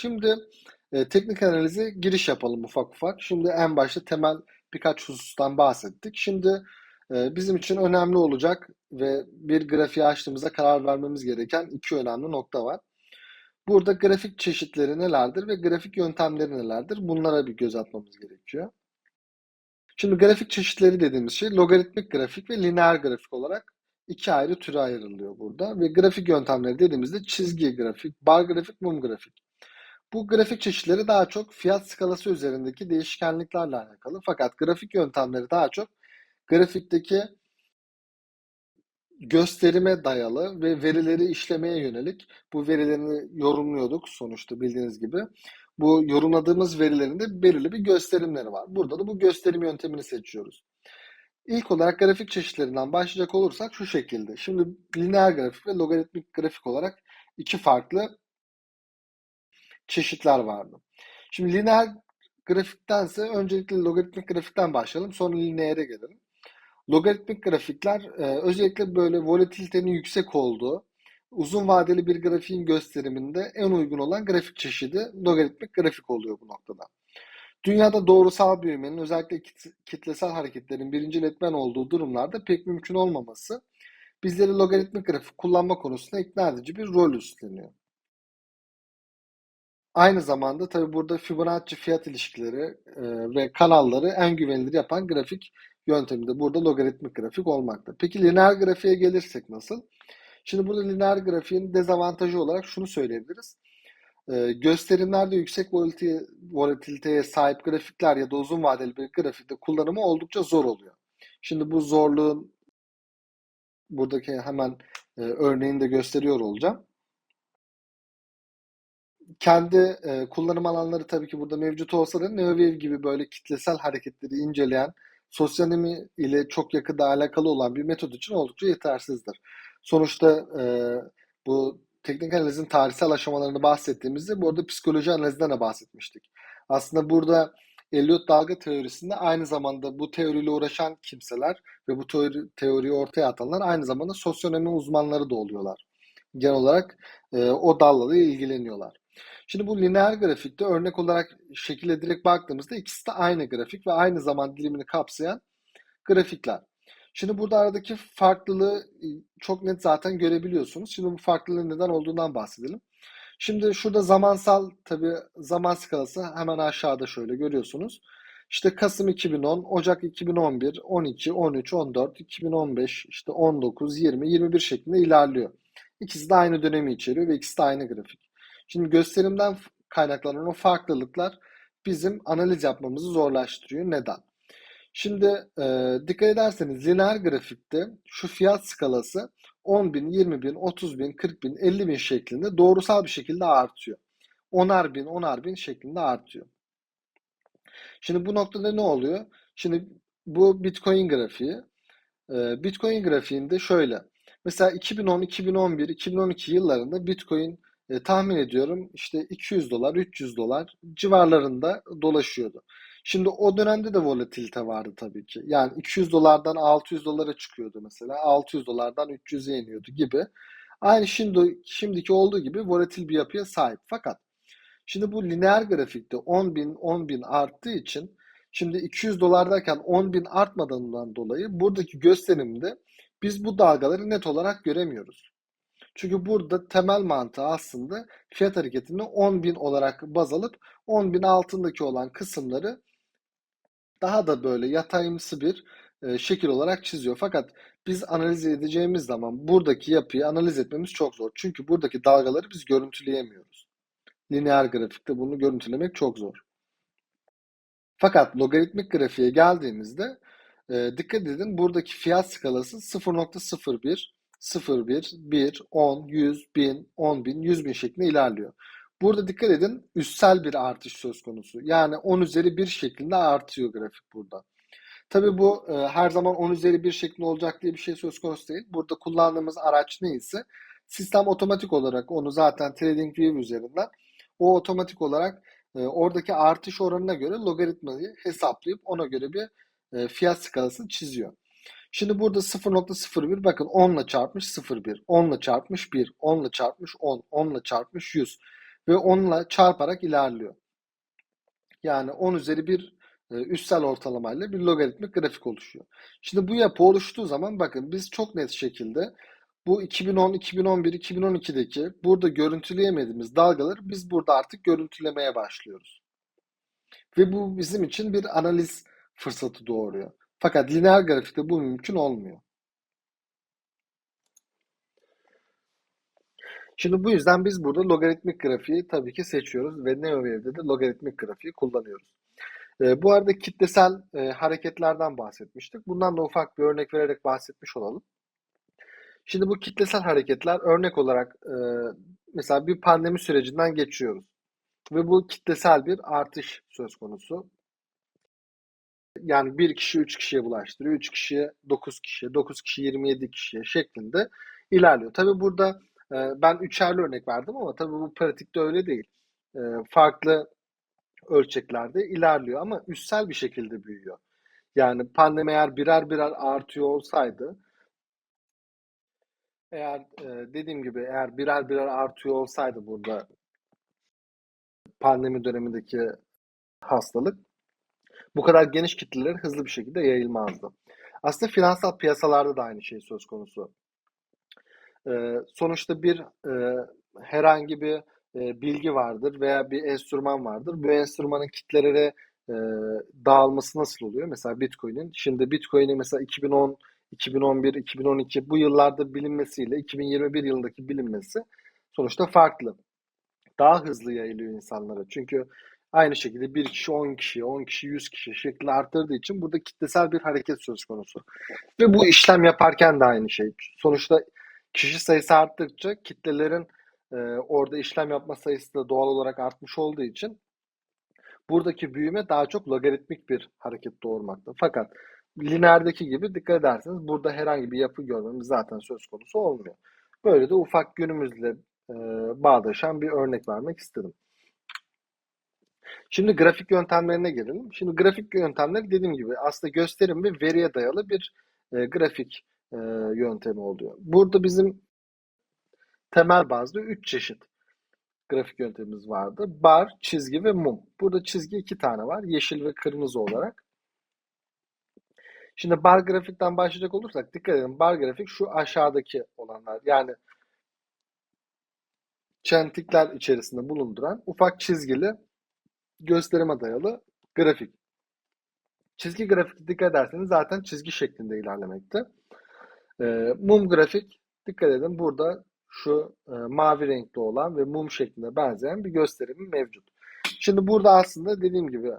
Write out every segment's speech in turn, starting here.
Şimdi e, teknik analize giriş yapalım ufak ufak. Şimdi en başta temel birkaç husustan bahsettik. Şimdi e, bizim için önemli olacak ve bir grafiği açtığımızda karar vermemiz gereken iki önemli nokta var. Burada grafik çeşitleri nelerdir ve grafik yöntemleri nelerdir? Bunlara bir göz atmamız gerekiyor. Şimdi grafik çeşitleri dediğimiz şey logaritmik grafik ve lineer grafik olarak iki ayrı türe ayrılıyor burada. Ve grafik yöntemleri dediğimizde çizgi grafik, bar grafik, mum grafik. Bu grafik çeşitleri daha çok fiyat skalası üzerindeki değişkenliklerle alakalı. Fakat grafik yöntemleri daha çok grafikteki gösterime dayalı ve verileri işlemeye yönelik bu verilerini yorumluyorduk sonuçta bildiğiniz gibi. Bu yorumladığımız verilerin de belirli bir gösterimleri var. Burada da bu gösterim yöntemini seçiyoruz. İlk olarak grafik çeşitlerinden başlayacak olursak şu şekilde. Şimdi lineer grafik ve logaritmik grafik olarak iki farklı çeşitler vardı. Şimdi lineer grafiktense öncelikle logaritmik grafikten başlayalım. Sonra lineere gelelim. Logaritmik grafikler e, özellikle böyle volatilitenin yüksek olduğu uzun vadeli bir grafiğin gösteriminde en uygun olan grafik çeşidi logaritmik grafik oluyor bu noktada. Dünyada doğrusal büyümenin özellikle kitlesel hareketlerin birinci etmen olduğu durumlarda pek mümkün olmaması bizleri logaritmik grafik kullanma konusunda ikna edici bir rol üstleniyor. Aynı zamanda tabi burada Fibonacci fiyat ilişkileri e, ve kanalları en güvenilir yapan grafik yöntemi de burada logaritmik grafik olmakta. Peki lineer grafiğe gelirsek nasıl? Şimdi burada lineer grafiğin dezavantajı olarak şunu söyleyebiliriz. Ee, gösterimlerde yüksek volatiliteye, volatiliteye sahip grafikler ya da uzun vadeli bir grafikte kullanımı oldukça zor oluyor. Şimdi bu zorluğun buradaki hemen e, örneğini de gösteriyor olacağım. Kendi e, kullanım alanları tabii ki burada mevcut olsa da Neowave gibi böyle kitlesel hareketleri inceleyen sosyonomi ile çok yakında alakalı olan bir metot için oldukça yetersizdir. Sonuçta e, bu teknik analizin tarihsel aşamalarını bahsettiğimizde burada psikoloji analizinden de bahsetmiştik. Aslında burada Elliot dalga teorisinde aynı zamanda bu teoriyle uğraşan kimseler ve bu teori, teoriyi ortaya atanlar aynı zamanda sosyonomi uzmanları da oluyorlar. Genel olarak e, o dalla da ilgileniyorlar. Şimdi bu lineer grafikte örnek olarak şekilde direkt baktığımızda ikisi de aynı grafik ve aynı zaman dilimini kapsayan grafikler. Şimdi burada aradaki farklılığı e, çok net zaten görebiliyorsunuz. Şimdi bu farklılığın neden olduğundan bahsedelim. Şimdi şurada zamansal tabi zaman skalası hemen aşağıda şöyle görüyorsunuz. İşte Kasım 2010, Ocak 2011, 12, 13, 14, 2015, işte 19, 20, 21 şeklinde ilerliyor. İkisi de aynı dönemi içeriyor ve ikisi de aynı grafik. Şimdi gösterimden kaynaklanan o farklılıklar bizim analiz yapmamızı zorlaştırıyor. Neden? Şimdi e, dikkat ederseniz lineer grafikte şu fiyat skalası 10 bin, 20 bin, 30 bin, 40 bin, 50 bin şeklinde doğrusal bir şekilde artıyor. 10'ar bin, 10'ar bin şeklinde artıyor. Şimdi bu noktada ne oluyor? Şimdi bu Bitcoin grafiği. E, Bitcoin grafiğinde şöyle. Mesela 2010, 2011, 2012 yıllarında Bitcoin e, tahmin ediyorum işte 200 dolar, 300 dolar civarlarında dolaşıyordu. Şimdi o dönemde de volatilite vardı tabii ki. Yani 200 dolardan 600 dolara çıkıyordu mesela. 600 dolardan 300'e iniyordu gibi. Aynı şimdi şimdiki olduğu gibi volatil bir yapıya sahip. Fakat şimdi bu lineer grafikte 10 bin 10 bin arttığı için şimdi 200 dolardayken 10 bin artmadığından dolayı buradaki gösterimde biz bu dalgaları net olarak göremiyoruz. Çünkü burada temel mantığı aslında fiyat hareketini 10.000 olarak baz alıp 10.000 altındaki olan kısımları daha da böyle yatayımsı bir e, şekil olarak çiziyor. Fakat biz analiz edeceğimiz zaman buradaki yapıyı analiz etmemiz çok zor. Çünkü buradaki dalgaları biz görüntüleyemiyoruz. Lineer grafikte bunu görüntülemek çok zor. Fakat logaritmik grafiğe geldiğimizde e, dikkat edin buradaki fiyat skalası 0.01 0, 1, 1, 10, 100, 1000, 10 bin, 100 bin şeklinde ilerliyor. Burada dikkat edin üstsel bir artış söz konusu. Yani 10 üzeri 1 şeklinde artıyor grafik burada. Tabii bu e, her zaman 10 üzeri 1 şeklinde olacak diye bir şey söz konusu değil. Burada kullandığımız araç neyse sistem otomatik olarak onu zaten TradingView üzerinden o otomatik olarak e, oradaki artış oranına göre logaritmayı hesaplayıp ona göre bir e, fiyat skalasını çiziyor. Şimdi burada 0.01 bakın 10 ile çarpmış 0,1, 10 ile çarpmış 1, 10 ile çarpmış 10, 10 ile çarpmış 100. ve onunla çarparak ilerliyor. Yani 10 üzeri bir e, üstsel ortalamayla bir logaritmik grafik oluşuyor. Şimdi bu yapı oluştuğu zaman bakın biz çok net şekilde bu 2010, 2011, 2012'deki burada görüntüleyemediğimiz dalgaları biz burada artık görüntülemeye başlıyoruz. Ve bu bizim için bir analiz fırsatı doğuruyor. Fakat lineer grafikte bu mümkün olmuyor. Şimdi bu yüzden biz burada logaritmik grafiği tabii ki seçiyoruz ve NeoWave'de de logaritmik grafiği kullanıyoruz. E, bu arada kitlesel e, hareketlerden bahsetmiştik. Bundan da ufak bir örnek vererek bahsetmiş olalım. Şimdi bu kitlesel hareketler örnek olarak e, mesela bir pandemi sürecinden geçiyoruz. Ve bu kitlesel bir artış söz konusu. Yani bir kişi üç kişiye bulaştırıyor, üç kişiye dokuz kişiye, dokuz kişi yirmi yedi kişiye şeklinde ilerliyor. Tabi burada e, ben üçerli örnek verdim ama tabi bu pratikte öyle değil. E, farklı ölçeklerde ilerliyor ama üstsel bir şekilde büyüyor. Yani pandemi eğer birer birer artıyor olsaydı eğer e, dediğim gibi eğer birer birer artıyor olsaydı burada pandemi dönemindeki hastalık bu kadar geniş kitlelere hızlı bir şekilde yayılmazdı. Aslında finansal piyasalarda da aynı şey söz konusu. Ee, sonuçta bir e, herhangi bir e, bilgi vardır veya bir enstrüman vardır. Bu enstrümanın kitlelere e, dağılması nasıl oluyor? Mesela Bitcoin'in. Şimdi Bitcoin'in mesela 2010, 2011, 2012 bu yıllarda bilinmesiyle 2021 yılındaki bilinmesi sonuçta farklı. Daha hızlı yayılıyor insanlara. Çünkü aynı şekilde bir kişi 10 kişi, 10 kişi 100 kişi şeklinde arttırdığı için burada kitlesel bir hareket söz konusu. Ve bu işlem yaparken de aynı şey. Sonuçta kişi sayısı arttıkça kitlelerin e, orada işlem yapma sayısı da doğal olarak artmış olduğu için buradaki büyüme daha çok logaritmik bir hareket doğurmakta. Fakat lineerdeki gibi dikkat ederseniz burada herhangi bir yapı görmemiz zaten söz konusu olmuyor. Böyle de ufak günümüzle e, bağdaşan bir örnek vermek istedim. Şimdi grafik yöntemlerine gelelim. Şimdi grafik yöntemleri dediğim gibi aslında gösterim ve veriye dayalı bir e, grafik e, yöntemi oluyor. Burada bizim temel bazda 3 çeşit grafik yöntemimiz vardı. Bar, çizgi ve mum. Burada çizgi iki tane var. Yeşil ve kırmızı olarak. Şimdi bar grafikten başlayacak olursak dikkat edin. Bar grafik şu aşağıdaki olanlar. Yani çentikler içerisinde bulunduran ufak çizgili gösterime dayalı grafik. Çizgi grafik dikkat ederseniz zaten çizgi şeklinde ilerlemekte. E, mum grafik dikkat edin burada şu e, mavi renkli olan ve mum şeklinde benzeyen bir gösterimi mevcut. Şimdi burada aslında dediğim gibi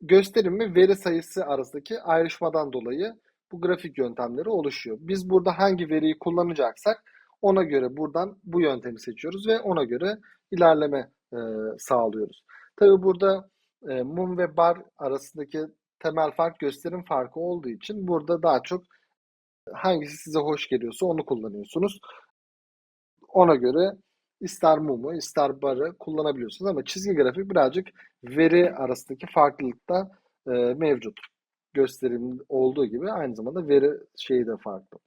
gösterim ve veri sayısı arasındaki ayrışmadan dolayı bu grafik yöntemleri oluşuyor. Biz burada hangi veriyi kullanacaksak ona göre buradan bu yöntemi seçiyoruz ve ona göre ilerleme e, sağlıyoruz. Tabii burada e, mum ve bar arasındaki temel fark gösterim farkı olduğu için burada daha çok hangisi size hoş geliyorsa onu kullanıyorsunuz. Ona göre ister mumu ister barı kullanabiliyorsunuz ama çizgi grafik birazcık veri arasındaki farklılıkta e, mevcut. Gösterim olduğu gibi aynı zamanda veri şeyi de farklı.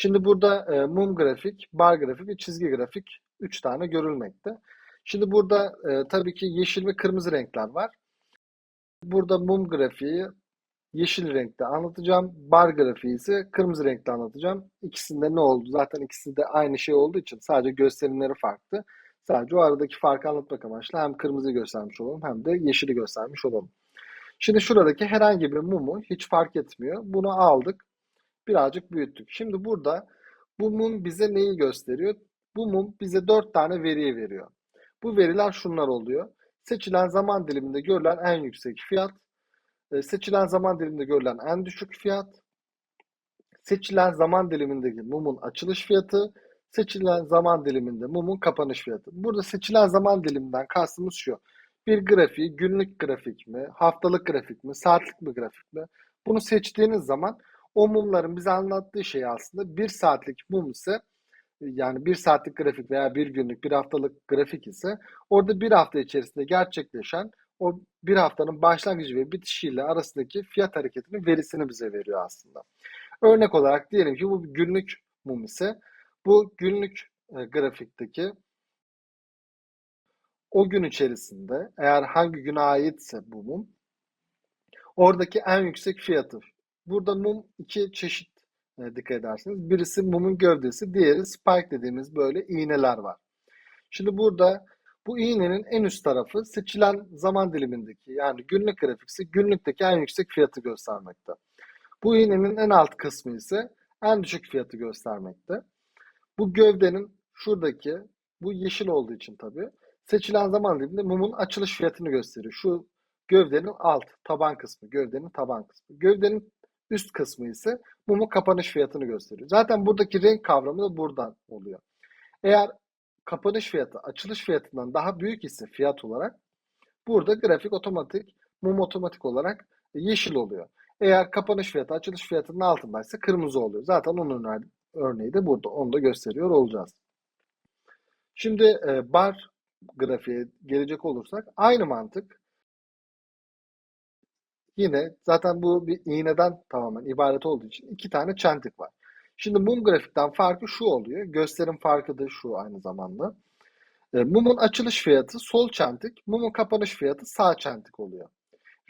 Şimdi burada e, mum grafik, bar grafik ve çizgi grafik 3 tane görülmekte. Şimdi burada e, tabii ki yeşil ve kırmızı renkler var. Burada mum grafiği yeşil renkte anlatacağım. Bar grafiği ise kırmızı renkte anlatacağım. İkisinde ne oldu? Zaten ikisi de aynı şey olduğu için sadece gösterimleri farklı. Sadece o aradaki farkı anlatmak amaçlı hem kırmızı göstermiş olalım hem de yeşili göstermiş olalım. Şimdi şuradaki herhangi bir mumu hiç fark etmiyor. Bunu aldık. Birazcık büyüttük. Şimdi burada bu mum bize neyi gösteriyor? Bu mum bize 4 tane veriyi veriyor. Bu veriler şunlar oluyor. Seçilen zaman diliminde görülen en yüksek fiyat, e, seçilen zaman diliminde görülen en düşük fiyat, seçilen zaman dilimindeki mumun açılış fiyatı, seçilen zaman diliminde mumun kapanış fiyatı. Burada seçilen zaman diliminden kastımız şu. Bir grafiği günlük grafik mi, haftalık grafik mi, saatlik mi grafik mi? Bunu seçtiğiniz zaman o mumların bize anlattığı şey aslında bir saatlik mum ise yani bir saatlik grafik veya bir günlük, bir haftalık grafik ise orada bir hafta içerisinde gerçekleşen o bir haftanın başlangıcı ve bitişiyle arasındaki fiyat hareketinin verisini bize veriyor aslında. Örnek olarak diyelim ki bu günlük mum ise bu günlük e, grafikteki o gün içerisinde eğer hangi güne aitse bu mum oradaki en yüksek fiyatı. Burada mum iki çeşit e, dikkat ederseniz. Birisi mumun gövdesi, diğeri spike dediğimiz böyle iğneler var. Şimdi burada bu iğnenin en üst tarafı seçilen zaman dilimindeki yani günlük grafikse günlükteki en yüksek fiyatı göstermekte. Bu iğnenin en alt kısmı ise en düşük fiyatı göstermekte. Bu gövdenin şuradaki bu yeşil olduğu için tabii seçilen zaman diliminde mumun açılış fiyatını gösteriyor. Şu gövdenin alt taban kısmı, gövdenin taban kısmı. Gövdenin üst kısmı ise mumun kapanış fiyatını gösteriyor. Zaten buradaki renk kavramı da buradan oluyor. Eğer kapanış fiyatı açılış fiyatından daha büyük ise fiyat olarak burada grafik otomatik mum otomatik olarak yeşil oluyor. Eğer kapanış fiyatı açılış fiyatının altındaysa kırmızı oluyor. Zaten onun örneği de burada. Onu da gösteriyor olacağız. Şimdi e, bar grafiğe gelecek olursak aynı mantık. Yine zaten bu bir iğneden tamamen ibaret olduğu için iki tane çentik var. Şimdi mum grafikten farkı şu oluyor. Gösterim farkı da şu aynı zamanda. E, mumun açılış fiyatı sol çentik, mumun kapanış fiyatı sağ çentik oluyor.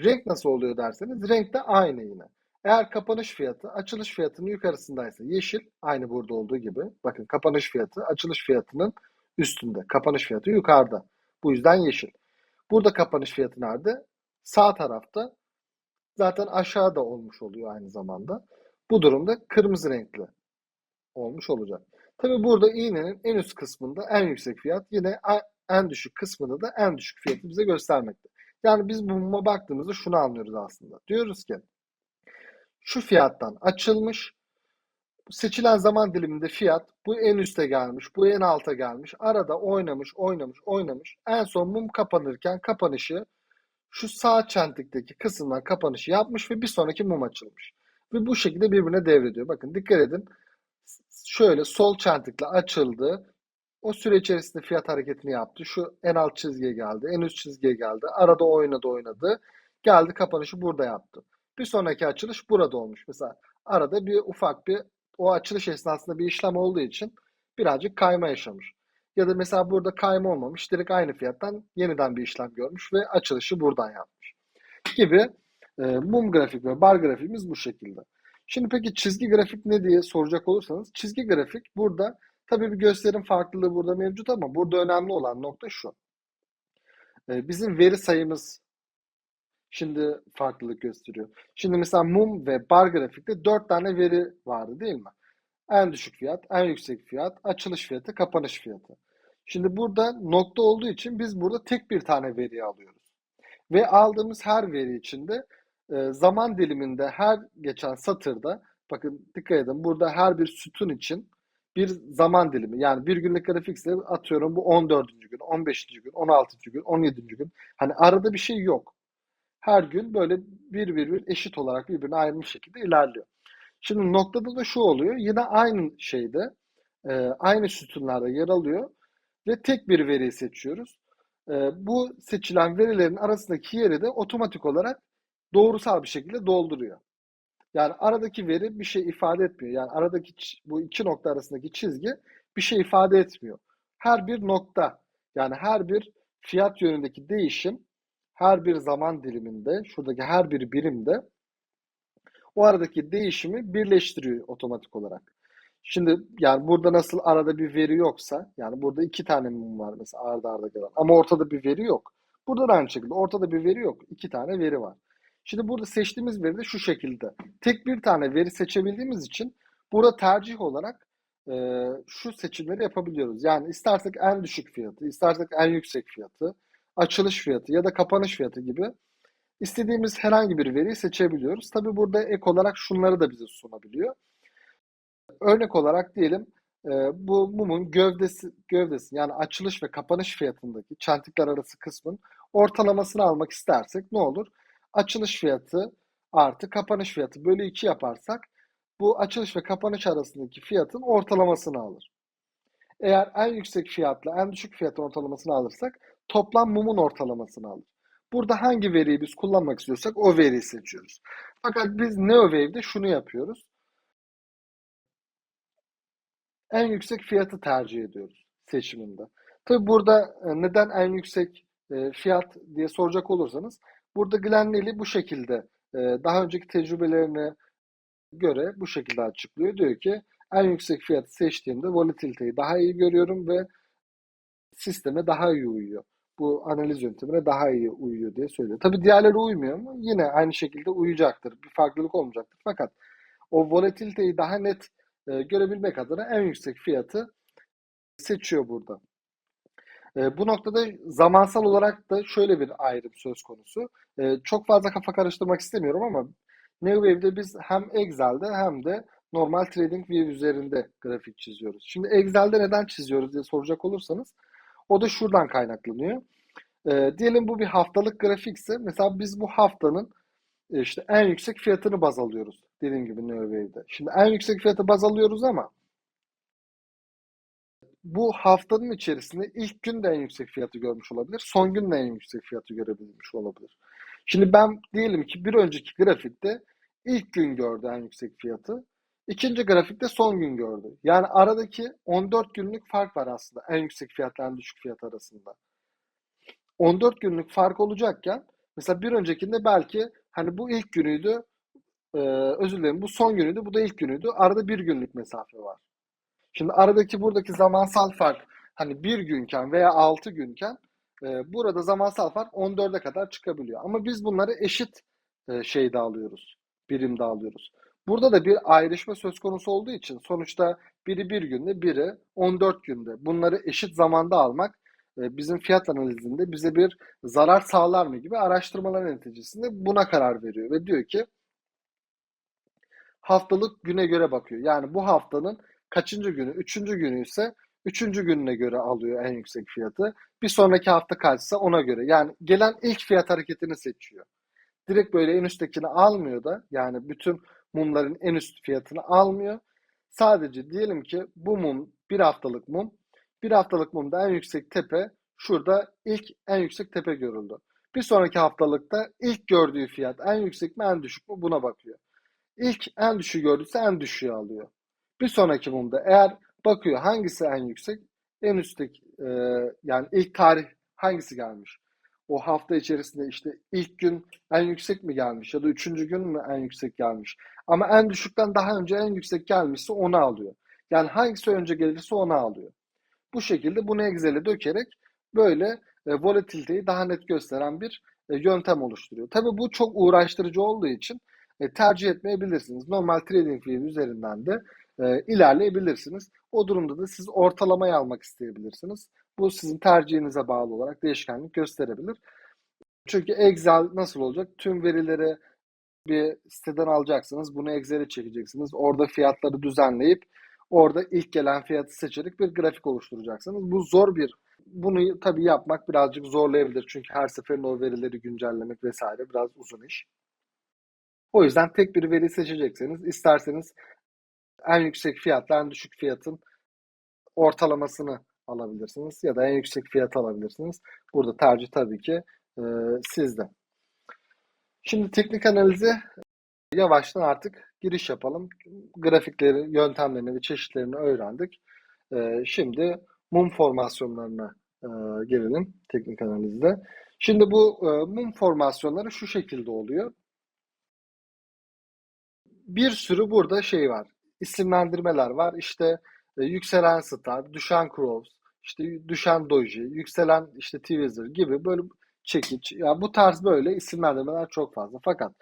Renk nasıl oluyor derseniz renk de aynı yine. Eğer kapanış fiyatı açılış fiyatının yukarısındaysa yeşil aynı burada olduğu gibi. Bakın kapanış fiyatı açılış fiyatının üstünde. Kapanış fiyatı yukarıda. Bu yüzden yeşil. Burada kapanış fiyatı nerede? Sağ tarafta. Zaten aşağıda olmuş oluyor aynı zamanda. Bu durumda kırmızı renkli olmuş olacak. Tabi burada iğnenin en üst kısmında en yüksek fiyat yine en düşük kısmında da en düşük fiyatı bize göstermekte. Yani biz bu baktığımızda şunu anlıyoruz aslında. Diyoruz ki şu fiyattan açılmış seçilen zaman diliminde fiyat bu en üste gelmiş, bu en alta gelmiş. Arada oynamış, oynamış, oynamış. En son mum kapanırken kapanışı şu sağ çentikteki kısımdan kapanışı yapmış ve bir sonraki mum açılmış. Ve bu şekilde birbirine devrediyor. Bakın dikkat edin. Şöyle sol çentikle açıldı. O süre içerisinde fiyat hareketini yaptı. Şu en alt çizgiye geldi, en üst çizgiye geldi. Arada oynadı oynadı. Geldi kapanışı burada yaptı. Bir sonraki açılış burada olmuş. Mesela arada bir ufak bir o açılış esnasında bir işlem olduğu için birazcık kayma yaşamış. Ya da mesela burada kayma olmamış. Direkt aynı fiyattan yeniden bir işlem görmüş ve açılışı buradan yapmış. Gibi e, mum grafik ve bar grafiğimiz bu şekilde. Şimdi peki çizgi grafik ne diye soracak olursanız çizgi grafik burada tabii bir gösterim farklılığı burada mevcut ama burada önemli olan nokta şu. E, bizim veri sayımız şimdi farklılık gösteriyor. Şimdi mesela mum ve bar grafikte 4 tane veri vardı değil mi? En düşük fiyat, en yüksek fiyat, açılış fiyatı, kapanış fiyatı. Şimdi burada nokta olduğu için biz burada tek bir tane veri alıyoruz. Ve aldığımız her veri içinde e, zaman diliminde her geçen satırda bakın dikkat edin burada her bir sütun için bir zaman dilimi yani bir günlük grafikse atıyorum bu 14. gün, 15. gün, 16. gün, 17. gün. Hani arada bir şey yok her gün böyle bir bir bir eşit olarak birbirine ayrılmış şekilde ilerliyor. Şimdi noktada da şu oluyor. Yine aynı şeyde e, aynı sütunlarda yer alıyor ve tek bir veriyi seçiyoruz. E, bu seçilen verilerin arasındaki yeri de otomatik olarak doğrusal bir şekilde dolduruyor. Yani aradaki veri bir şey ifade etmiyor. Yani aradaki bu iki nokta arasındaki çizgi bir şey ifade etmiyor. Her bir nokta yani her bir fiyat yönündeki değişim her bir zaman diliminde, şuradaki her bir birimde o aradaki değişimi birleştiriyor otomatik olarak. Şimdi yani burada nasıl arada bir veri yoksa, yani burada iki tane mum var mesela arda arda gelen ama ortada bir veri yok. Burada da aynı şekilde ortada bir veri yok. iki tane veri var. Şimdi burada seçtiğimiz veri de şu şekilde. Tek bir tane veri seçebildiğimiz için burada tercih olarak e, şu seçimleri yapabiliyoruz. Yani istersek en düşük fiyatı, istersek en yüksek fiyatı, açılış fiyatı ya da kapanış fiyatı gibi istediğimiz herhangi bir veriyi seçebiliyoruz. Tabi burada ek olarak şunları da bize sunabiliyor. Örnek olarak diyelim e, bu mumun gövdesi, gövdesi yani açılış ve kapanış fiyatındaki çentikler arası kısmın ortalamasını almak istersek ne olur? Açılış fiyatı artı kapanış fiyatı bölü 2 yaparsak bu açılış ve kapanış arasındaki fiyatın ortalamasını alır. Eğer en yüksek fiyatla en düşük fiyat ortalamasını alırsak toplam mumun ortalamasını alır. Burada hangi veriyi biz kullanmak istiyorsak o veriyi seçiyoruz. Fakat biz NeoWave'de şunu yapıyoruz. En yüksek fiyatı tercih ediyoruz seçiminde. Tabi burada e, neden en yüksek e, fiyat diye soracak olursanız burada Glenn bu şekilde e, daha önceki tecrübelerine göre bu şekilde açıklıyor. Diyor ki en yüksek fiyatı seçtiğimde volatiliteyi daha iyi görüyorum ve sisteme daha iyi uyuyor. Bu analiz yöntemine daha iyi uyuyor diye söylüyor. Tabi diğerleri uymuyor mu? Yine aynı şekilde uyacaktır. Bir farklılık olmayacaktır. Fakat o volatiliteyi daha net e, görebilmek adına en yüksek fiyatı seçiyor burada. E, bu noktada zamansal olarak da şöyle bir ayrım söz konusu. E, çok fazla kafa karıştırmak istemiyorum ama NeoWave'de biz hem Excel'de hem de normal TradingView üzerinde grafik çiziyoruz. Şimdi Excel'de neden çiziyoruz diye soracak olursanız o da şuradan kaynaklanıyor. Diyelim bu bir haftalık grafikse mesela biz bu haftanın işte en yüksek fiyatını baz alıyoruz. Dediğim gibi NeoWave'de. Şimdi en yüksek fiyatı baz alıyoruz ama bu haftanın içerisinde ilk gün de en yüksek fiyatı görmüş olabilir. Son gün de en yüksek fiyatı görebilmiş olabilir. Şimdi ben diyelim ki bir önceki grafikte ilk gün gördü en yüksek fiyatı. İkinci grafikte son gün gördü. Yani aradaki 14 günlük fark var aslında en yüksek fiyatla en düşük fiyat arasında. 14 günlük fark olacakken mesela bir öncekinde belki hani bu ilk günüydü e, özür dilerim bu son günüydü bu da ilk günüydü. Arada bir günlük mesafe var. Şimdi aradaki buradaki zamansal fark hani bir günken veya altı günken e, burada zamansal fark 14'e kadar çıkabiliyor. Ama biz bunları eşit e, şeyde alıyoruz. Birimde alıyoruz. Burada da bir ayrışma söz konusu olduğu için sonuçta biri bir günde, biri 14 günde. Bunları eşit zamanda almak e, bizim fiyat analizinde bize bir zarar sağlar mı gibi araştırmalar neticesinde buna karar veriyor ve diyor ki haftalık güne göre bakıyor. Yani bu haftanın kaçıncı günü? Üçüncü günü ise üçüncü gününe göre alıyor en yüksek fiyatı. Bir sonraki hafta kaçsa ona göre. Yani gelen ilk fiyat hareketini seçiyor. Direkt böyle en üsttekini almıyor da yani bütün mumların en üst fiyatını almıyor. Sadece diyelim ki bu mum bir haftalık mum. Bir haftalık mumda en yüksek tepe şurada ilk en yüksek tepe görüldü. Bir sonraki haftalıkta ilk gördüğü fiyat en yüksek mi en düşük mü buna bakıyor. İlk en düşüğü gördüyse en düşüğü alıyor. Bir sonraki mumda eğer bakıyor hangisi en yüksek, en üstteki e, yani ilk tarih hangisi gelmiş? O hafta içerisinde işte ilk gün en yüksek mi gelmiş ya da üçüncü gün mü en yüksek gelmiş? Ama en düşükten daha önce en yüksek gelmişse onu alıyor. Yani hangisi önce gelirse onu alıyor. Bu şekilde bunu Excel'e dökerek böyle e, volatiliteyi daha net gösteren bir e, yöntem oluşturuyor. Tabii bu çok uğraştırıcı olduğu için e, tercih etmeyebilirsiniz. Normal TradingView üzerinden de e, ilerleyebilirsiniz. O durumda da siz ortalamayı almak isteyebilirsiniz. Bu sizin tercihinize bağlı olarak değişkenlik gösterebilir. Çünkü Excel nasıl olacak? Tüm verileri bir siteden alacaksınız. Bunu Excel'e çekeceksiniz. Orada fiyatları düzenleyip orada ilk gelen fiyatı seçerek bir grafik oluşturacaksınız. Bu zor bir bunu tabii yapmak birazcık zorlayabilir. Çünkü her seferinde o verileri güncellemek vesaire biraz uzun iş. O yüzden tek bir veri seçecekseniz isterseniz en yüksek fiyatla en düşük fiyatın ortalamasını alabilirsiniz ya da en yüksek fiyatı alabilirsiniz. Burada tercih tabii ki e, sizde. Şimdi teknik analize yavaştan artık giriş yapalım. Grafikleri, yöntemlerini ve çeşitlerini öğrendik. E, şimdi mum formasyonlarına e, gelelim teknik analizde. Şimdi bu e, mum formasyonları şu şekilde oluyor. Bir sürü burada şey var isimlendirmeler var. İşte e, yükselen star, düşen crows, işte düşen doji, yükselen işte tweezer gibi böyle çekiç. Yani bu tarz böyle isimlendirmeler çok fazla. Fakat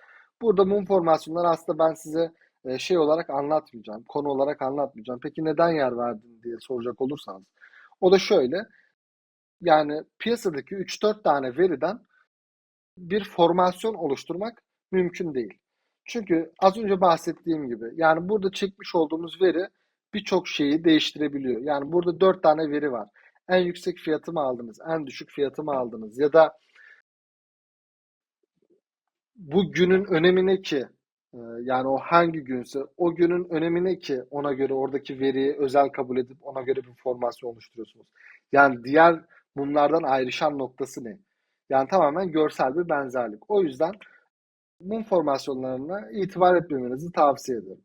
burada mum formasyonları aslında ben size e, şey olarak anlatmayacağım. Konu olarak anlatmayacağım. Peki neden yer verdin diye soracak olursanız. O da şöyle. Yani piyasadaki 3-4 tane veriden bir formasyon oluşturmak mümkün değil. Çünkü az önce bahsettiğim gibi yani burada çekmiş olduğumuz veri birçok şeyi değiştirebiliyor. Yani burada dört tane veri var. En yüksek fiyatı mı aldınız? En düşük fiyatı mı aldınız? Ya da bu günün önemine ki e, yani o hangi günse o günün önemine ki ona göre oradaki veriyi özel kabul edip ona göre bir formasyon oluşturuyorsunuz. Yani diğer bunlardan ayrışan noktası ne? Yani tamamen görsel bir benzerlik. O yüzden mum formasyonlarına itibar etmemenizi tavsiye ederim.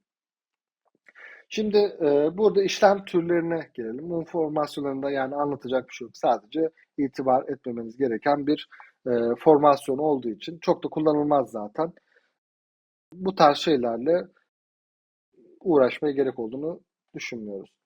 Şimdi e, burada işlem türlerine gelelim. Bunun formasyonlarında yani anlatacak bir şey yok. Sadece itibar etmemeniz gereken bir e, formasyon olduğu için çok da kullanılmaz zaten. Bu tarz şeylerle uğraşmaya gerek olduğunu düşünmüyoruz.